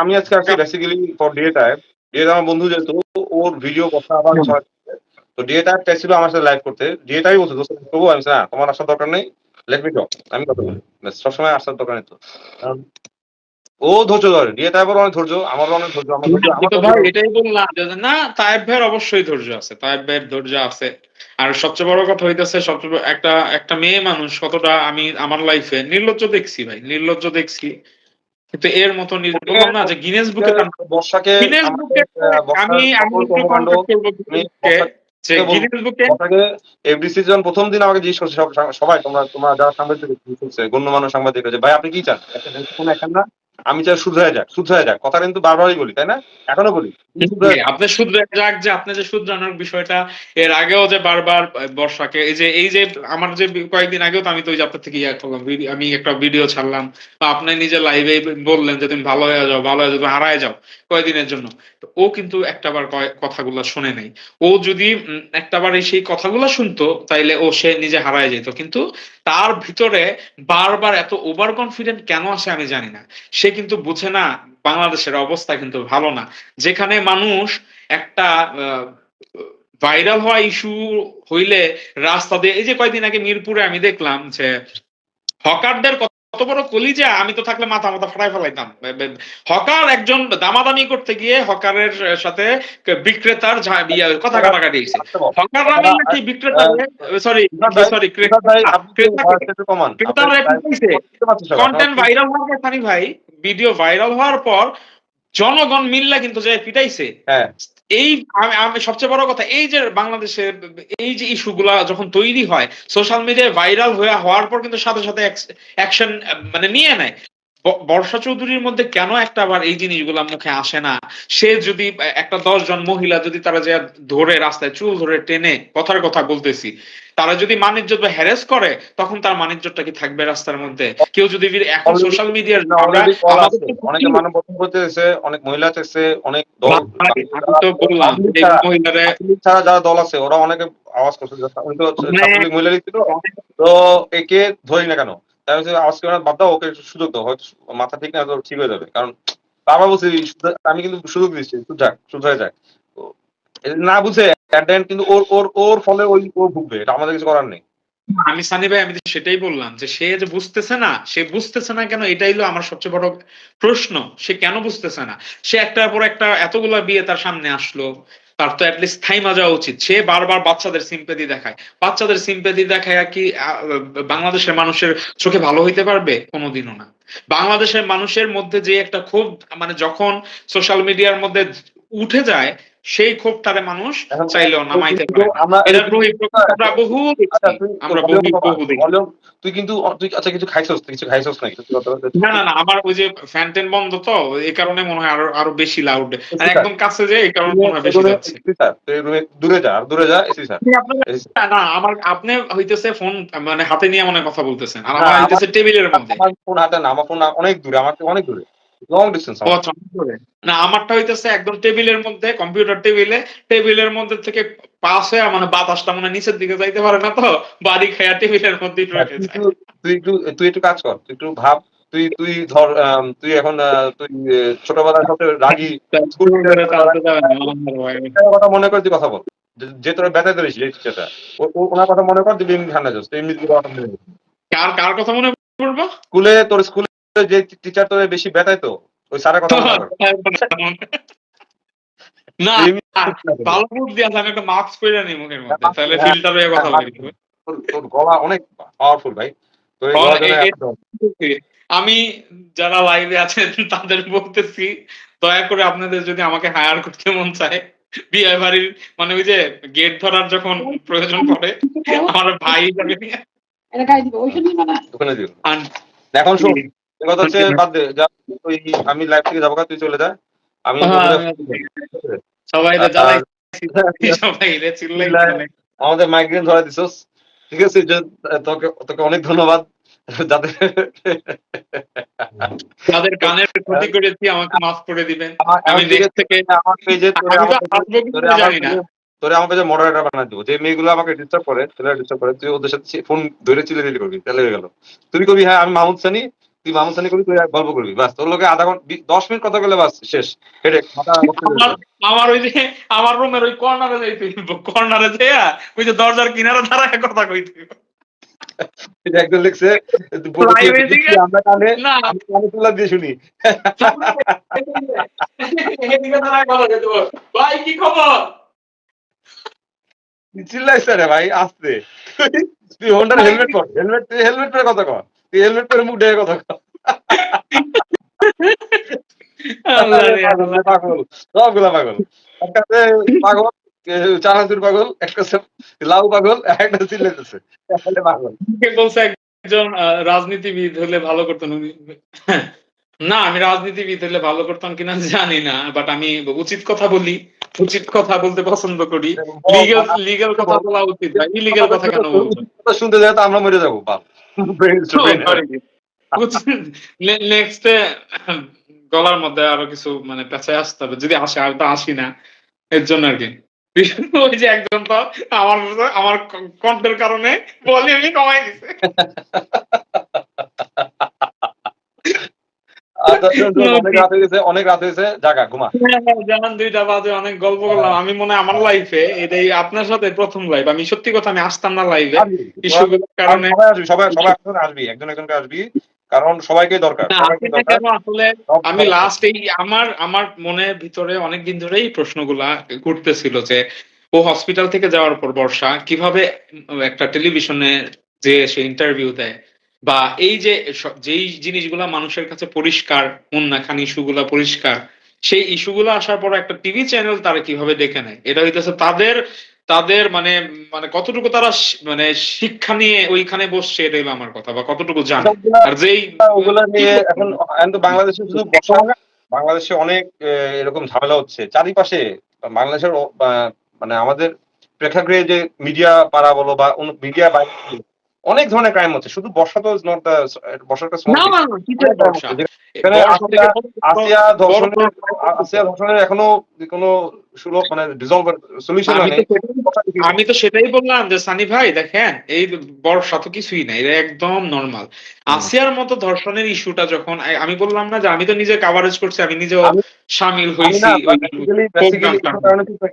আমি আজকে আসছি basically for day time day আমার বন্ধু যেহেতু ওর ভিডিও কথা আবার সময় তো ডে টাইম চাইছিল আমার সাথে লাইভ করতে। ডে টাইম বলছে দোস্ত করব আমি না তোমার আসার দরকার নেই। লেট মি টক আমি কথা বলি। সবসময় আসার দরকার নেই তো। ও ধৈর্য ধরে। ডে টাইম অনেক ধৈর্য আমারও অনেক ধৈর্য আমার আমার ভাই এটাই বললাম না তায়েব ভাইয়ের অবশ্যই ধৈর্য আছে। তায়েব ভাইয়ের ধৈর্য আছে। আর সবচেয়ে বড় কথা হইতেছে সবচেয়ে একটা একটা মেয়ে মানুষ কতটা আমি আমার লাইফে নির্লজ্জ দেখছি ভাই নির্লজ্জ দেখছি। কিন্তু এর মতো বললাম না যে গিনেস বুকে বর্ষাকে গিনেস বুকে আমি আমি যে গিনেস বুকে এভরি সিজন প্রথম দিন আমাকে জিজ্ঞেস করছে সবাই তোমরা তোমরা যারা সাংবাদিক গণ্য গণ্যমান্য সাংবাদিক ভাই আপনি কি চান? এখন না আমি চাই শুধরায় যাক শুধরায় যাক। কথা কিন্তু বারবারই বলি, তাই না? এখনও বলি আপনি শুধরে যাক যে আপনি যে শুধরানোর বিষয়টা, এর আগেও যে বারবার বর্ষাকে, এই যে এই যে আমার যে কয়েকদিন আগেও তো আমি তো ওই আপনার থেকে করলাম আমি একটা ভিডিও ছাড়লাম, বা আপনি নিজে লাইভে বললেন যে তুমি ভালো হয়ে যাও, ভালো হয়ে যাও হারায় যাও। কয়েকদিনের জন্য? ও কিন্তু একটাবার কয়- কথাগুলো শুনে নাই। ও যদি উম, একটাবার সেই কথাগুলো শুনতো তাইলে ও সে নিজে হারায় যেত। কিন্তু তার ভিতরে বারবার এত ওভার কনফিডেন্ট কেন আসে আমি জানি না। সে কিন্তু বুঝে না বাংলাদেশের অবস্থা কিন্তু ভালো না। যেখানে মানুষ একটা ভাইরাল হওয়া ইস্যু হইলে রাস্তা দিয়ে এই যে কয়দিন আগে মিরপুরে আমি দেখলাম যে হকারদের কত বড় কলিজা আমি তো থাকলে মাথা মাথা ফাটাই ফেলাইতাম হকার একজন দামাদামি করতে গিয়ে হকারের সাথে বিক্রেতার কথা কথা কাটাকাটি হয়েছে হকাররা মিলে কি বিক্রেতা সরি সরি একটু কমান। ক্রেতারা। কন্টেন্ট ভাইরাল হওয়ার পর ভাই ভিডিও ভাইরাল হওয়ার পর জনগণ মিল্লা কিন্তু যে পিটাইছে হ্যাঁ। এই আমি সবচেয়ে বড় কথা এই যে বাংলাদেশে এই যে ইস্যুগুলা যখন তৈরি হয় সোশ্যাল মিডিয়ায় ভাইরাল হয়ে হওয়ার পর কিন্তু সাথে সাথে অ্যাকশন মানে নিয়ে নেয়। বর্ষা চৌধুরীর মধ্যে কেন একটা আবার এই জিনিসগুলা মুখে আসে না? সে যদি একটা দশ জন মহিলা যদি তারা যে ধরে রাস্তায় চুল ধরে টেনে কথার কথা বলতেছি তারা যদি মানিজ্য বা হ্যারেস করে তখন তার মানিজ্যটা কি থাকবে রাস্তার মধ্যে? কেউ যদি এখন সোশ্যাল মিডিয়ার অনেকে মানব বন্ধন করতে এসেছে অনেক মহিলা এসেছে অনেক দল তো বললাম মহিলারা ছাড়া যারা দল আছে ওরা অনেকে আওয়াজ করছে মানে- মহিলা তো একে ধরি না কেন? তাই হচ্ছে আওয়াজ করে বাদ দাও, ওকে সুযোগ দাও। হয়তো মাথা ঠিক না ঠিক হয়ে যাবে। কারণ বাবা বলছি, আমি কিন্তু সুযোগ দিচ্ছি যাক শুধু যাক। না বুঝে কিন্তু ওর ওর ওর ফলে ওই, ও ভুগবে, এটা আমাদের কিছু করার নেই। আমি সানি ভাই, আমি সেটাই বললাম, যে সে যে বুঝতেছে না, সে বুঝতেছে না কেন, এটাই হলো আমার সবচেয়ে বড় প্রশ্ন। সে কেন বুঝতেছে না? সে একটার পর একটা এতগুলা বিয়ে তার সামনে আসলো। তার তো অ্যাটলিস্ট থাইমা যাওয়া উচিত। সে বারবার বাচ্চাদের সিম্পেদি দেখায়। বাচ্চাদের সিম্পেদি দেখায় কি বাংলাদেশের মানুষের চোখে ভালো হইতে পারবে? কোনোদিনও না। বাংলাদেশের মানুষের মধ্যে যে একটা খুব মানে যখন সোশ্যাল মিডিয়ার মধ্যে উঠে যায় সেই ক্ষোভটারে মানুষ চাইলেও নামাইতে পারে না। আমরা আমরা বহু আচ্ছা, আমরা বহু বহু তুই কিন্তু তুই আচ্ছা কিছু খাইছস কিছু খাইছস নাকি। না না না আমার ওই যে ফ্যান্টেন বন্ধ তো এই কারণে মনে হয় আরও আরও বেশি লাউড আর একদম কাছে যে এই কারণে মনে হয় বেশি যাচ্ছে। দূরে যা আর দূরে যা এসি স্যার না আমার আপনি হইতেছে ফোন মানে হাতে নিয়ে মনে হয় কথা বলতেছেন। আর আমার- হইতেছে টেবিলের মধ্যে। আমার ফোন হাতে না আমার ফোন অনেক দূরে আমার অনেক দূরে। Long distance. না আমারটা হইতেছে একদম টেবিলের মধ্যে কম্পিউটার টেবিলে টেবিলের মধ্যে থেকে পাস হয়ে মানে বাতাসটা মানে নিচের দিকে যাইতে পারে না তো বাড়ি খায়া টেবিলের মধ্যে তুই একটু তুই একটু কাজ কর তুই একটু ভাব তুই তুই ধর তুই এখন তুই ছোটবেলার সাথে রাগি কথা মনে করে তুই কথা বল। যে- তোরা ব্যথা এই ও- ও- ওনার কথা মনে কর তুই এমনি ঠান্ডা যাস তুই এমনি কথা মনে কার কার কথা মনে করব স্কুলে তোর স্কুলে যে টিচার তোর বেশি ব্যথায় তো ওই স্যারের কথা না ভালো আছে আমি একটা মাস্ক পরে নিই মুখের মধ্যে তাহলে ফিল্টার হয়ে কথা বলি। তোর গলা অনেক পাওয়ারফুল ভাই আমি যারা লাইভে আছেন তাদের বলতেছি দয়া করে আপনাদের যদি আমাকে হায়ার করতে মন চায় বিয়ে বাড়ির মানে ওই যে গেট ধরার যখন প্রয়োজন পড়ে আমার ভাই হিসাবে নিয়ে। এটা গায়ে দিবে ওইসব নিবে না ওখানে দিও। আন- এখন শোন এই কথা হচ্ছে বাদ দে যা তুই আমি লাইভ থেকে যাব তুই চলে যা। আমি হ্যাঁ, সবাই সবাই রে চিল্লাই আমাদের মাইগ্রেন ধরা দিছস। ঠিক আছে তোকে তোকে অনেক ধন্যবাদ। যাদের তাদের কানের ক্ষতি করেছি আমাকে মাফ করে দিবেন। আমি দেশ থেকে আমার পেজে তোরে আমার তোরে আমার পেজে- মডারেটর বানাই দেবো। যে মেয়েগুলো আমাকে ডিস্টার্ব করে ছেলেরা ডিস্টার্ব করে তুই ওদের সাথে ফোন ধরে চিলে দিলি করবি। তাহলে হয়ে গেল। তুই কবি হ্যাঁ আমি মাহমুদ সানি। তুই মামুন সানি করবি তুই এক গল্প করবি বাস। তোর লোকে আধা ঘণ্টা দশ মিনিট কথা বলে বাস শেষ। হেডে আমার ওই যে আমার রুমের ওই কর্নারে যাইতে কর্নারে যেয়া ওই যে দরজার কিনারে দাঁড়ায় কথা কইতে একজন লিখছে আমরা কানে না। কানে তুলা দিয়ে শুনি। কথা কইতে ভাই কি খবর? চিল্লাইছে রে ভাই আসতে। তুই হোন্ডার হেলমেট পর হেলমেট হেলমেট পরে কথা কর। হেলমেট পরে মুখ ডেকে কথা কর আল্লাহ রে আল্লাহ। পাগল সবগুলা পাগল। এক পাগল চানাচুর পাগল এক লাউ পাগল একটা চিল্লাইতেছে। পাগল। বলছে একজন রাজনীতিবিদ হলে ভালো করতেন উনি। না আমি রাজনীতিবিদ হলে ভালো করতাম কিনা জানি না বাট আমি উচিত কথা বলি উচিত কথা বলতে পছন্দ করি। লিগেল লিগেল কথা বলা উচিত ইলিগেল কথা কেন শুনতে যায় তো আমরা মরে যাব বাপ নেক্সটে গলার মধ্যে আরও কিছু মানে পেঁচায় আসতে হবে। যদি আসে আর তো আসি না। এর জন্য আর কি। ওই যে একজন তো আমার আমার কণ্ঠের কারণে ভলিউমই কমাই দিছে। রাত হয়ে অনেক রাত হয়েছে জাগা ঘুমা। জানান দুইটা বাজে অনেক গল্প করলাম। আমি মনে আমার লাইফে এটাই আপনার সাথে প্রথম লাইভ আমি সত্যি কথা আমি আসতাম না লাইভে ইস্যুগুলোর কারণে। সবাই সবাই একজন আসবি একজন একজনকে আসবি কারণ সবাইকে দরকার আসলে আমি লাস্ট এই আমার আমার মনের ভিতরে অনেকদিন ধরেই প্রশ্নগুলা ঘুরতেছিল যে ও হসপিটাল থেকে যাওয়ার পর বর্ষা কীভাবে একটা টেলিভিশনে যে সে ইন্টারভিউ দেয় বা এই যে যেই জিনিসগুলা মানুষের কাছে পরিষ্কার মুন্না খান ইস্যুগুলা পরিষ্কার সেই ইস্যুগুলো আসার পর একটা টিভি চ্যানেল তারা কীভাবে দেখে নেয়? এটা হইতেছে তাদের তাদের মানে মানে কতটুকু তারা মানে শিক্ষা নিয়ে ওইখানে বসছে এটাই হলো আমার কথা বা কতটুকু জানে? আর যেই ওগুলা নিয়ে এখন এখন তো বাংলাদেশে শুধু বাংলাদেশে অনেক এরকম ঝামেলা হচ্ছে। চারিপাশে বাংলাদেশের মানে আমাদের প্রেক্ষাগৃহে যে মিডিয়া পাড়া বলো বা মিডিয়া বাইরে অনেক ধরনের ক্রাইম হচ্ছে। শুধু বর্ষা। তো নট বর্ষার আসিয়া ধর্ষণের আসিয়া ধর্ষণের এখনও কোনো সুলভ মানে রিজলভ সলিউশন আমি তো সেটাই- বললাম। যে সানি ভাই দেখেন এই বর্ষা তো কিছুই না এটা একদম নর্মাল আসিয়ার মতো ধর্ষণের ইস্যুটা যখন আমি বললাম না যে আমি তো নিজে কাভারেজ করছি আমি নিজেও সামিল হয়েছি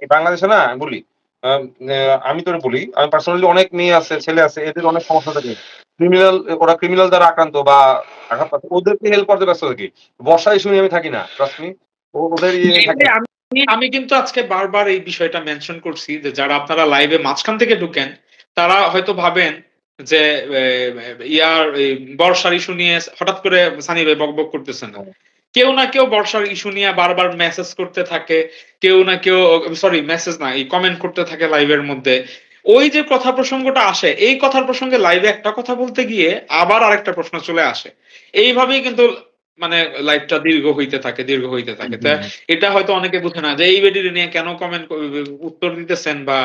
বাংলাদেশে না বলি আম, তোরে বলি আমি পার্সোনালি অনেক মেয়ে আছে ছেলে আছে এদের অনেক সমস্যা থাকে। ক্রিমিনাল ওরা ক্রিমিনাল দ্বারা আক্রান্ত বা আঘাত পাচ্ছে ওদেরকে হেল্প করতে ব্যস্ত থাকি। বর্ষা ইস্যু নিয়ে আমি থাকি না ট্রাস্ট মি ওদের ইয়ে আমি কিন্তু আজকে বারবার এই বিষয়টা মেনশন করছি যে যারা আপনারা লাইভে মাঝখান থেকে ঢুকেন তারা হয়তো ভাবেন যে ইয়ার বর্ষার ইস্যু নিয়ে হঠাৎ করে সানি ভাই বকবক করতেছেন। কেউ না কেউ বর্ষার ইস্যু নিয়ে বারবার মেসেজ করতে থাকে কেউ না কেউ সরি মেসেজ না এই কমেন্ট করতে থাকে লাইভের মধ্যে। ওই যে কথা প্রসঙ্গটা আসে এই কথার প্রসঙ্গে লাইভে একটা কথা বলতে গিয়ে আবার আরেকটা প্রশ্ন চলে আসে। এইভাবেই কিন্তু মানে লাইভটা দীর্ঘ হইতে থাকে দীর্ঘ হইতে থাকে। তা এটা হয়তো অনেকে বুঝে না যে এই বেডির নিয়ে কেন কমেন্ট উত্তর দিতেছেন বা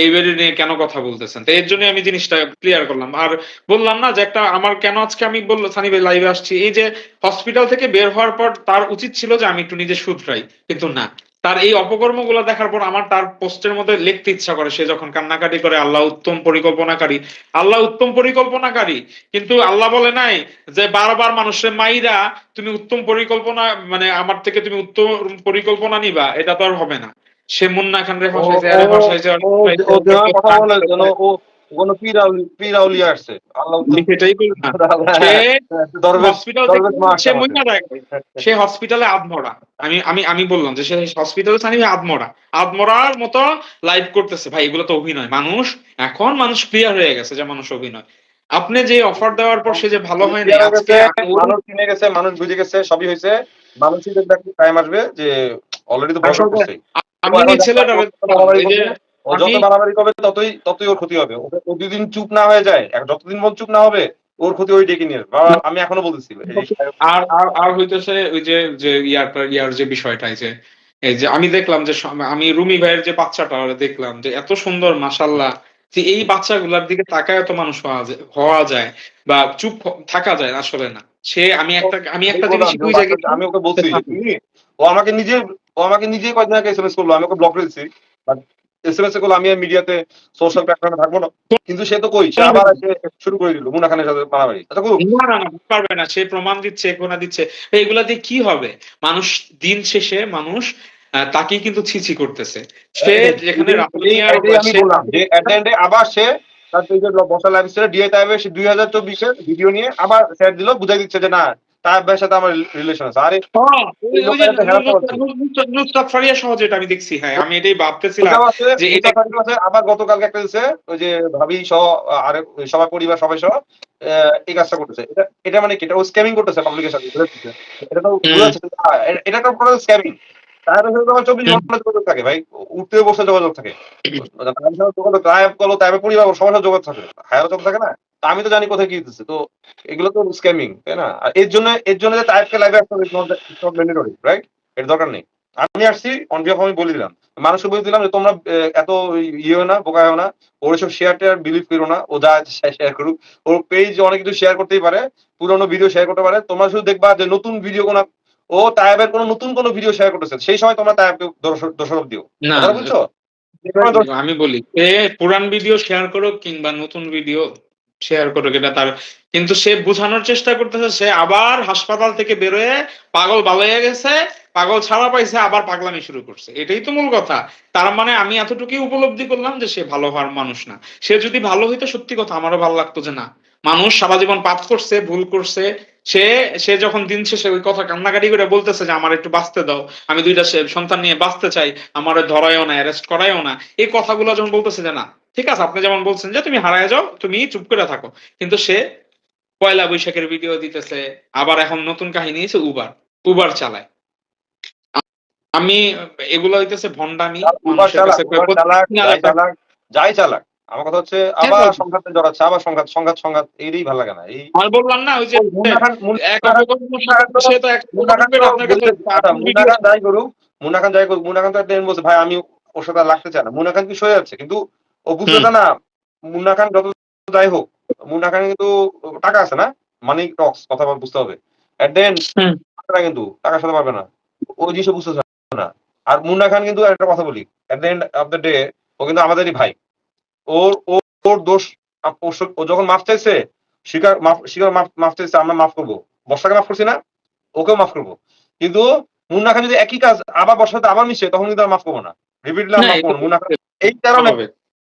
এই বেডির নিয়ে কেন কথা বলতেছেন? তো এর জন্য আমি জিনিসটা ক্লিয়ার করলাম। আর বললাম না যে একটা, আমার কেন আজকে আমি বলল, সানি ভাই লাইভে আসছি। এই যে হসপিটাল থেকে বের হওয়ার পর তার উচিত ছিল যে আমি একটু নিজে শুধরাই, কিন্তু না। তার এই অপকর্মগুলো দেখার পর আমার তার পোস্টের মধ্যে লিখতে ইচ্ছা করে, সে যখন কান্নাকাটি করে, আল্লাহ উত্তম পরিকল্পনাকারী, আল্লাহ উত্তম পরিকল্পনাকারী। কিন্তু আল্লাহ বলে নাই যে বারবার মানুষের মাইরা, তুমি উত্তম পরিকল্পনা মানে আমার থেকে তুমি উত্তম পরিকল্পনা নিবা। এটা তো আর হবে না। সে মুন্না খান রে ফাঁসাইছে আরে ফাঁসাইছে ও দেওয়ার কথা বলে যেন ও কোনো পীরাউলি পীরাউলি আসছে। আল্লাহ সেটাই বললাম। সে দরবেশ হসপিটাল সে আসছে মইনা সে হসপিটালে আধমরা। আমি আমি আমি বললাম যে সে হসপিটালে জানি আধমরা। আধমরার মতো লাইভ করতেছে। ভাই এগুলো তো অভিনয়। মানুষ এখন মানুষ ক্লিয়ার হয়ে গেছে যে মানুষ অভিনয়। আপনি যে অফার দেওয়ার পর সে যে ভালো হয় না আজকে মানুষ চিনে গেছে মানুষ বুঝে গেছে সবই হয়েছে। দেখবে একটা টাইম আসবে যে অলরেডি তো করছে আমি এই ছেলেটার ও যত আমি- করবে ততই ততই ওর ক্ষতি হবে। ও- ও দুদিন চুপ না হয়ে যায় যতদিন মন চুপ না হবে ওর ক্ষতি ওই ডেকে নিয়ে আমি এখনও বলতেছি। আর আর আর হইতেছে ওই যে যে ইয়ার ইয়ার যে বিষয়টা যে এই যে আমি দেখলাম যে আমি রুমি ভাইয়ের যে বাচ্চাটা দেখলাম যে এত সুন্দর মাসাল্লাহ যে এই বাচ্চাগুলার দিকে তাকায় এত মানুষ হওয়া যায় বা চুপ থাকা যায় আসলে না। সে আমি একটা আমি একটা জিনিস আমি ওকে বলছি ও আমাকে নিজে ও আমাকে নিজে কয়েকদিন আগে এসএমএস করল আমি ওকে ব্লক করেছি এসএমএসগুলো আমি মিডিয়াতে সোশ্যাল প্ল্যাটফর্মে থাকব না। কিন্তু সে তো কই সে আবার শুরু করে দিল মুনা খানের সাথে মারামারি। আচ্ছা না না পারবে না সে প্রমাণ দিচ্ছে দিচ্ছে। এইগুলা দিয়ে কি হবে? মানুষ দিন শেষে মানুষ তাকেই কিন্তু ছিছি করতেছে। সে যেখানে আবার সে তার বসা লাইভ ডিএ টাইমে সে দুই হাজার চব্বিশের ভিডিও নিয়ে আবার স্যার দিল বুঝাই দিচ্ছে যে না তার ভাইয়ের সাথে আমার রিলেশন আছে। আরে হ্যাঁ, ফারিয়া সহজে এটা আমি দেখছি হ্যাঁ আমি এটাই ভাবতেছিলাম যে এটা আমার গতকালকে একটা দিছে ওই যে ভাবি সহ আর সবার পরিবার সবাই সহ আহ, এই কাজটা করতেছে। এটা এটা মানে কি? এটা ও স্ক্যামিং করতেছে পাবলিকের সাথে এটা তো এটা- এটা তো পুরো স্ক্যামিং তার সাথে তোমার চব্বিশ ঘণ্টা যোগাযোগ থাকে ভাই। উঠতে বসে যোগাযোগ থাকে। তার সাথে যোগাযোগ তাই করল তাই পরিবার সবার সাথে যোগাযোগ থাকে। হায়ার যোগাযোগ থাকে না। আমি তো জানি কোথায় কি তো এগুলো তো স্ক্যামিং তাই না? আর এর জন্য এর জন্য যে টাইপকে লাইভে আসতে ম্যান্ডেটরি রাইট এর দরকার নেই। আমি আসছি অন বিহাফ আমি বলে দিলাম। মানুষকে বলে দিলাম যে তোমরা এত ইয়ে না বোকা হও না ওর সব শেয়ার টেয়ার বিলিভ করো না। ও যা শেয়ার করুক। ওর পেজ অনেক কিছু শেয়ার করতেই পারে পুরোনো ভিডিও শেয়ার করতে পারে। তোমরা শুধু দেখবা যে নতুন ভিডিও কোন ও তাইবের কোনো নতুন কোনো ভিডিও শেয়ার করতেছে সেই সময় তোমরা তাইবকে দোষারোপ দিও। না বুঝছ আমি বলি সে পুরান ভিডিও শেয়ার করুক কিংবা নতুন ভিডিও শেয়ার করুক এটা তার কিন্তু সে বোঝানোর চেষ্টা করতেছে সে আবার হাসপাতাল থেকে বেরোয় পাগল ভালো হয়ে গেছে পাগল ছাড়া পাইছে আবার পাগলামি শুরু করছে। এটাই তো মূল কথা। তার মানে আমি এতটুকুই উপলব্ধি করলাম যে সে ভালো হওয়ার মানুষ না। সে যদি ভালো হইতো সত্যি কথা আমারও ভালো লাগতো যে না। মানুষ সারা জীবন পাপ করছে ভুল করছে। সে সে যখন দিন শেষে ওই কথা কান্নাকাটি করে বলতেছে যে আমার একটু বাঁচতে দাও আমি দুইটা সন্তান নিয়ে বাঁচতে চাই আমার ধরায়ও না অ্যারেস্ট করায়ও না। এই কথাগুলো যখন বলতেছে যে না ঠিক আছে আপনি যেমন বলছেন যে তুমি হারায় যাও তুমি চুপ করে থাকো। কিন্তু সে পয়লা বৈশাখের ভিডিও দিতেছে আবার এখন নতুন কাহিনী এসে উবার উবার চালায়। আমি এগুলো হইতেছে ভন্ডামি মানুষের কাছে যাই চালাক। আমার কথা হচ্ছে আবার বলছি? সংঘাতে জড়াচ্ছে আবার সংঘাত সংঘাত সংঘাত এই ভালো লাগে না এই আর বললাম না ওই যে আচ্ছা, যাই করুক মুন্না খান যাই করুক মুন্না খান তো একটা বলছে ভাই আমি ওর সাথে লাগতে চাই না। মুন্না খান কি সয়ে যাচ্ছে কিন্তু ও বুঝতে না মুন্না খান যত যাই হোক মুন্না খান কিন্তু টাকা আছে না? মানি টক্স কথা বল বুঝতে হবে। এট দেন কিন্তু টাকা সাথে পারবে না। ওই জিনিস বুঝতে চায় না। আর মুন্না খান কিন্তু একটা কথা বলি। At the end of the day ও কিন্তু আমাদেরই ভাই। ওর ওর দোষ ও যখন মাফ চাইছে স্বীকার মাফ স্বীকার মাফ চাইছে আমরা মাফ করব। বর্ষাকে মাফ করছি না? ওকেও মাফ করব। কিন্তু মুন্না খান যদি একই কাজ আবার বর্ষাতে আবার মিশে তখন কিন্তু আর মাফ করব না। রিপিটলি মাফ করব মুন্না খান এই কারণে।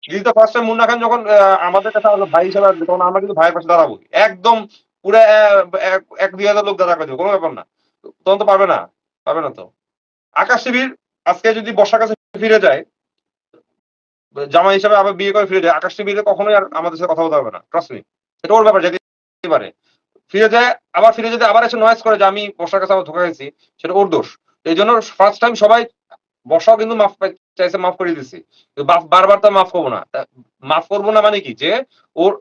This first time Munna Khan যখন আমাদের কাছে ভাই হিসেবে আসবে তখন আমরা কিন্তু ভাইয়ের পাশে দাঁড়াবো। একদম পুরো এক দুই হাজার লোক দাঁড়া করে কোনো ব্যাপার না। তখন তো পারবে না পারবে না তো। আকাশ শিবির আজকে যদি বর্ষার কাছে ফিরে যায় জামাই হিসাবে আবার বিয়ে করে ফিরে যায়। আকাশ শিবিরে কখনোই আর আমাদের সাথে কথা বলতে পারবে না ট্রাস্ট মি এটা ওর ব্যাপার যেতে পারে। ফিরে যায় আবার ফিরে যেতে আবার এসে নয়েস করে যে আমি বর্ষার কাছে আবার ধোকা গেছি সেটা ওর দোষ। এই জন্য ফার্স্ট টাইম সবাই বর্ষাও কিন্তু মাফ চাইছে মাফ করে দিছি। বারবার তো মাফ করব না। মাফ করব না মানে কি? যে ওর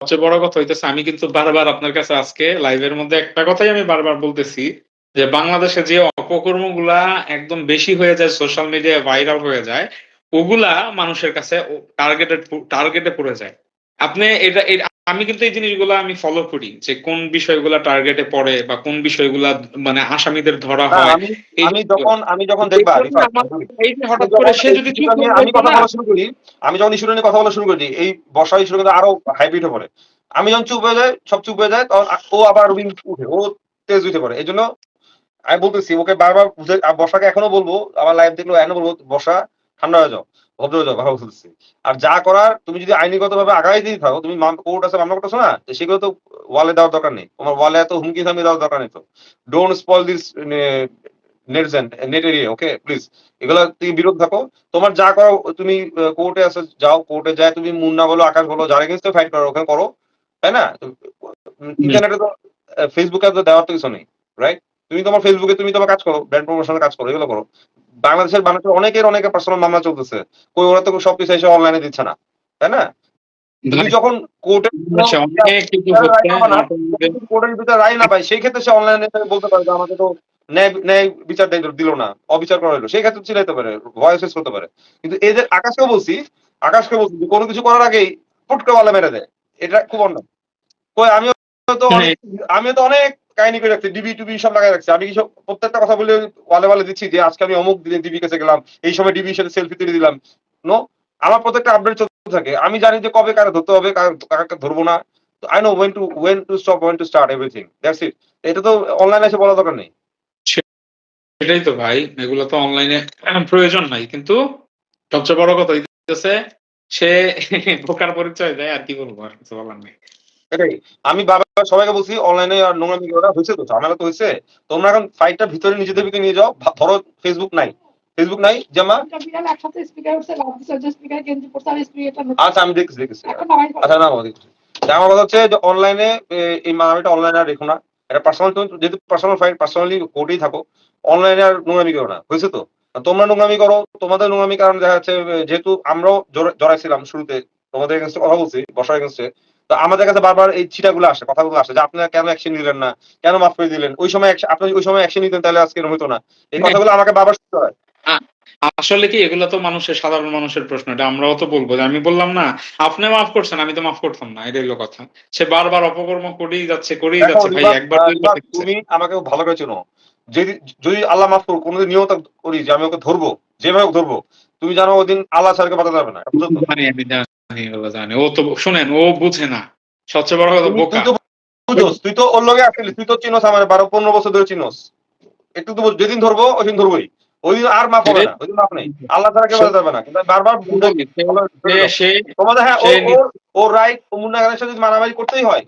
সবচেয়ে বড় কথা হইতেছে আমি কিন্তু বারবার আপনার কাছে আজকে লাইভের মধ্যে একটা কথাই আমি বারবার বলতেছি। যে বাংলাদেশে যে অপকর্মগুলা একদম বেশি হয়ে যায় সোশ্যাল মিডিয়ায় ভাইরাল হয়ে যায় ওগুলা মানুষের কাছে টার্গেটেড টার্গেটে পড়ে যায়। আপনি এটা আমি কিন্তু এই জিনিসগুলো আমি ফলো করি যে কোন বিষয়গুলা টার্গেটে পড়ে বা কোন বিষয়গুলা মানে আসামিদের ধরা হয় আমি যখন আমি যখন দেখবা এই যে হঠাৎ করে সে যদি আমি কথা বলা শুরু করি আমি যখন ইস্যুটা নিয়ে কথা বলা শুরু করি এই বর্ষা ইস্যুটা কিন্তু আরও হাইব্রিড হয়ে পড়ে। আমি যখন চুপ হয়ে যায় সব চুপ হয়ে যায় তখন ও আবার উঠে ও তেজ উঠে পড়ে এই জন্য আমি বলতেছি, ওকে বারবার বুঝে বর্ষাকে এখনও বলব আবার লাইভ দেখল এখনও বলব, বর্ষা, ঠান্ডা হয়ে যাও, ভদ্র হয়ে যাও ভালো আর যা করার, তুমি যদি আইনিগত ভাবে আগাই দিয়ে থাকো, তুমি কোর্ট আছে, মামলা করতেছো না সেগুলো তো ওয়ালে দেওয়ার দরকার নেই। তোমার ওয়ালে এত হুমকি থামি দেওয়ার দরকার নেই তো। Don't spoil this net net area okay please এগুলো তুমি বিরোধ থাকো। তোমার যা করো তুমি কোর্টে আসে যাও কোর্টে যায়, তুমি মুন্না বলো, আকাশ বলো, যারা এগেন্স্টে ফাইট করো ওখানে করো, তাই না? ইন্টারনেটে তো ফেসবুকে তো দেওয়ার তো কিছু নেই রাইট তুমি তোমার ফেসবুকে তুমি তোমার কাজ করো ব্র্যান্ড প্রমোশনের কাজ করো এগুলো করো। বাংলাদেশের মানুষের অনেকের অনেকের পার্সোনাল মামলা চলতেছে। কই ওরা তো সবকিছু এসে অনলাইনে দিচ্ছে না তাই না? তুমি যখন কোর্টে আচ্ছা, কোর্টের ভিতরে রায় না পাই সেই ক্ষেত্রে সে অনলাইনে বলতে পারে যে আমাকে তো ন্যায় ন্যায় বিচার দিল- দিল না অবিচার করা হলো। সেই ক্ষেত্রে চিলাইতে পারে ভয়েস করতে পারে। কিন্তু এদের আকাশকে বলছি আকাশকে বলছি যে কোনো কিছু করার আগেই ফুটকে মেরে দেয়। এটা খুব অন্য কই আমিও তো আমিও তো অনেক কাহিনী করে রাখছে, ডিবি টুবি সব লাগাই রাখছে। আমি কি সব প্রত্যেকটা কথা বলে ওয়ালে ওয়ালে দিচ্ছি যে, আজকে আমি অমুক দিনে ডিবি কাছে গেলাম, এই সময় ডিবির সাথে সেলফি তুলে দিলাম। নো আমার প্রত্যেকটা আপডেট চলতে থাকে। আমি জানি যে কবে কারে ধরতে হবে কাকে ধরবো না। I know when to when to stop when to start everything that's it এটা তো অনলাইনে এসে বলা দরকার নেই। সেটাই তো ভাই, এগুলো তো অনলাইনে প্রয়োজন নাই। কিন্তু সবচেয়ে বড় কথা হইতেছে, সে বোকার পরিচয় দেয় আর কি বলব, আর কিছু বলার নেই। আমি বাবা সবাইকে বলছি অনলাইনে আর নোংরামি করা হয়েছে তো ঝামেলা তো হয়েছে। তোমরা এখন ফাইটটা ভিতরে নিজেদের ভিতরে নিয়ে যাও ধরো ফেসবুক নাই। ফেসবুক নাই জামা? আচ্ছা আমি দেখছি দেখছি। আচ্ছা না আমাদের আমার কথা হচ্ছে যে অনলাইনে এই মারামিটা অনলাইনে আর রেখো না। এটা পার্সোনাল যেহেতু পার্সোনাল ফাইট পার্সোনালি কোর্টেই থাকো অনলাইনে আর নোংরামি করো না হয়েছে তো? তোমরা নোংরামি করো তোমাদের নোংরামি কারণ দেখা যাচ্ছে যেহেতু আমরাও জড়া- জড়াইছিলাম শুরুতে তোমাদের এগেনস্টে কথা বলছি বসার এগেনস্টে তো আমাদের কাছে বারবার এই চিটাগুলো আসে কথাগুলো আসে যে আপনারা কেন অ্যাকশন নিলেন না? কেন মাফ করে দিলেন? ওই সময় আপনি ওই সময় অ্যাকশন নিতেন তাহলে আজকে হতো না। এই কথাগুলো আমাকে বারবার শুনতে হয়। আসলে কি এগুলো তো মানুষের সাধারণ মানুষের প্রশ্ন এটা আমরাও তো বলব যে আমি বললাম না আপনি মাফ করছেন আমি তো মাফ করতাম না এটাই হলো কথা। সে বারবার অপকর্ম করেই যাচ্ছে করেই যাচ্ছে ভাই একবার তুমি আমাকে ভালো করে চেনো। যদি যদি আল্লাহ মাফ করুক কোনোদিন নিয়ত করি যে আমি ওকে ধরবো যেভাবে ধরবো। তুমি জানো ওদিন আল্লাহ স্যারকে বাঁচাতে যাবে না। জানি ও তো শোনেন ও বুঝে না। সবচেয়ে বড় কথা বোকা। তুই তো বুঝোস তুই তো ওর লগে আসলি তুই তো চিনোস আমার বারো পনেরো বছর ধরে চিনোস। একটু তো যেদিন ধরবো ওই দিন ধরবোই। ওই দিন আর মাফ হবে না ওই দিন মাফ নেই। আল্লাহ তারা কেউ যাবে না কিন্তু বারবার তোমাদের হ্যাঁ ও রাইট মুন্না সাথে মারামারি করতেই হয়